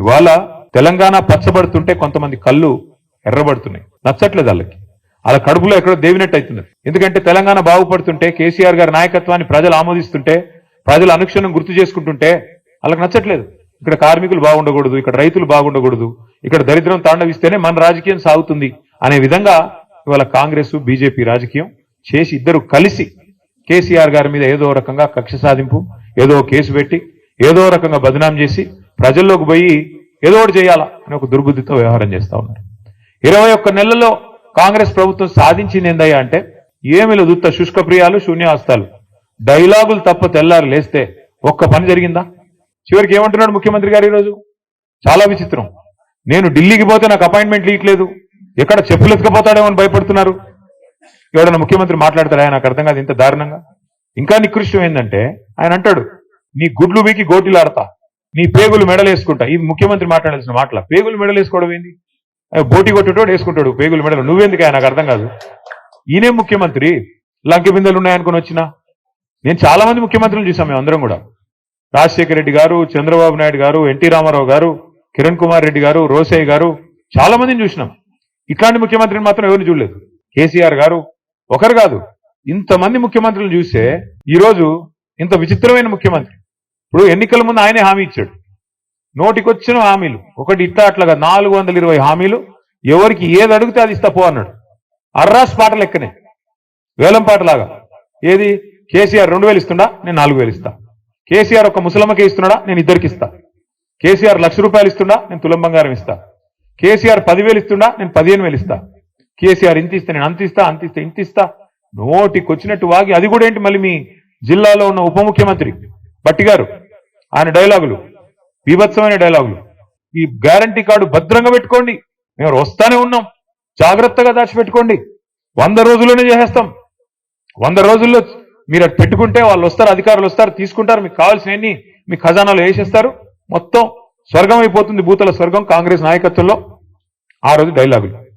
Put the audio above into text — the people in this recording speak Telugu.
ఇవాళ తెలంగాణ పచ్చబడుతుంటే కొంతమంది కళ్ళు ఎర్రబడుతున్నాయి. నచ్చట్లేదు వాళ్ళకి. వాళ్ళ కడుపులో ఎక్కడో దేవినట్టు అవుతున్నది. ఎందుకంటే తెలంగాణ బాగుపడుతుంటే కేసీఆర్ గారి నాయకత్వాన్ని ప్రజలు ఆమోదిస్తుంటే ప్రజలు అనుక్షణం గుర్తు చేసుకుంటుంటే వాళ్ళకి నచ్చట్లేదు. ఇక్కడ కార్మికులు బాగుండకూడదు ఇక్కడ రైతులు బాగుండకూడదు ఇక్కడ దరిద్రం తాండవిస్తేనే మన రాజకీయం సాగుతుంది అనే విధంగా ఇవాళ కాంగ్రెస్ బీజేపీ రాజకీయం చేసి ఇద్దరు కలిసి కేసీఆర్ గారి మీద ఏదో రకంగా కక్ష సాధింపు ఏదో కేసు పెట్టి ఏదో రకంగా బదనాం చేసి ప్రజల్లోకి పోయి ఏదో ఒకటి చేయాలా అని ఒక దుర్బుద్ధితో వ్యవహారం చేస్తా ఉన్నారు. ఇరవై ఒక్క నెలల్లో కాంగ్రెస్ ప్రభుత్వం సాధించింది ఏందయ్యా అంటే ఏమి లేదు శుష్క ప్రియాలు శూన్యాస్తాలు. డైలాగులు తప్ప తెల్లారు లేస్తే ఒక్క పని జరిగిందా? చివరికి ఏమంటున్నాడు ముఖ్యమంత్రి గారు ఈరోజు? చాలా విచిత్రం. నేను ఢిల్లీకి పోతే నాకు అపాయింట్మెంట్ ఇవ్వట్లేదు ఎక్కడ చెప్పులు ఎత్తుకపోతాడేమో అని భయపడుతున్నారు. ఎవడన్నా ముఖ్యమంత్రి మాట్లాడతాడా? నాకు అర్థం కాదు. ఇంత దారుణంగా. ఇంకా నికృష్టం ఏంటంటే ఆయన అంటాడు నీ గుడ్లు వీకి గోటిలాడతా. నీ పేగులు మెడలేసుకుంటా. ఇది ముఖ్యమంత్రి మాట్లాడాల్సిన మాటల. పేగులు మెడలేసుకోవడం ఏంది? బోటి కొట్టేటోడు వేసుకుంటాడు పేగులు మెడలు. నువ్వెందుకు ఆయన? నాకు అర్థం కాదు. ఈయనే ముఖ్యమంత్రి. లంక బిందెలు ఉన్నాయనుకుని వచ్చినా? నేను చాలా మంది ముఖ్యమంత్రులు చూసాం మేము అందరం కూడా. రాజశేఖర రెడ్డి గారు చంద్రబాబు నాయుడు గారు ఎన్టీ రామారావు గారు కిరణ్ కుమార్ రెడ్డి గారు రోసయ్య గారు చాలా మందిని చూసినాం. ఇట్లాంటి ముఖ్యమంత్రిని మాత్రం ఎవరిని చూడలేదు. కేసీఆర్ గారు ఒకరు కాదు. ఇంతమంది ముఖ్యమంత్రులు చూస్తే ఈరోజు ఇంత విచిత్రమైన ముఖ్యమంత్రి. ఇప్పుడు ఎన్నికల ముందు ఆయనే హామీ ఇచ్చాడు. నోటికొచ్చిన హామీలు. ఒకటి ఇట్లా అట్లాగా నాలుగు వందల ఇరవై హామీలు. ఎవరికి ఏది అడిగితే అది ఇస్తా పో అన్నాడు. అర్రాస్ పాట లెక్కనే. వేలం పాటలాగా ఏది? కేసీఆర్ రెండు వేలు ఇస్తుండా? నేను నాలుగు వేలు ఇస్తా. కేసీఆర్ ఒక ముసలమ్మకే ఇస్తున్నాడా? నేను ఇద్దరికి ఇస్తా. కేసీఆర్ లక్ష రూపాయలు ఇస్తుండా? నేను తులం బంగారం ఇస్తా. కేసీఆర్ పదివేలు ఇస్తుండా? నేను పదిహేను వేలు ఇస్తా. కేసీఆర్ ఇంత ఇస్తే నేను అంత ఇస్తా అంత ఇస్తా ఇంత ఇస్తా. నోటికొచ్చినట్టు వాగి అది కూడా ఏంటి మళ్ళీ మీ జిల్లాలో ఉన్న ఉప ముఖ్యమంత్రి బట్టి గారు? ఆయన డైలాగులు బీభత్సమైన డైలాగులు. ఈ గ్యారంటీ కార్డు భద్రంగా పెట్టుకోండి. మేము వస్తానే ఉన్నాం. జాగ్రత్తగా దాచిపెట్టుకోండి. వంద రోజుల్లోనే చేసేస్తాం. వంద రోజుల్లో మీరు అది పెట్టుకుంటే వాళ్ళు వస్తారు అధికారులు వస్తారు తీసుకుంటారు. మీకు కావాల్సినవన్నీ మీ ఖజానాలో వేసేస్తారు. మొత్తం స్వర్గం అయిపోతుంది భూతల స్వర్గం కాంగ్రెస్ నాయకత్వంలో. ఆ రోజు డైలాగులు.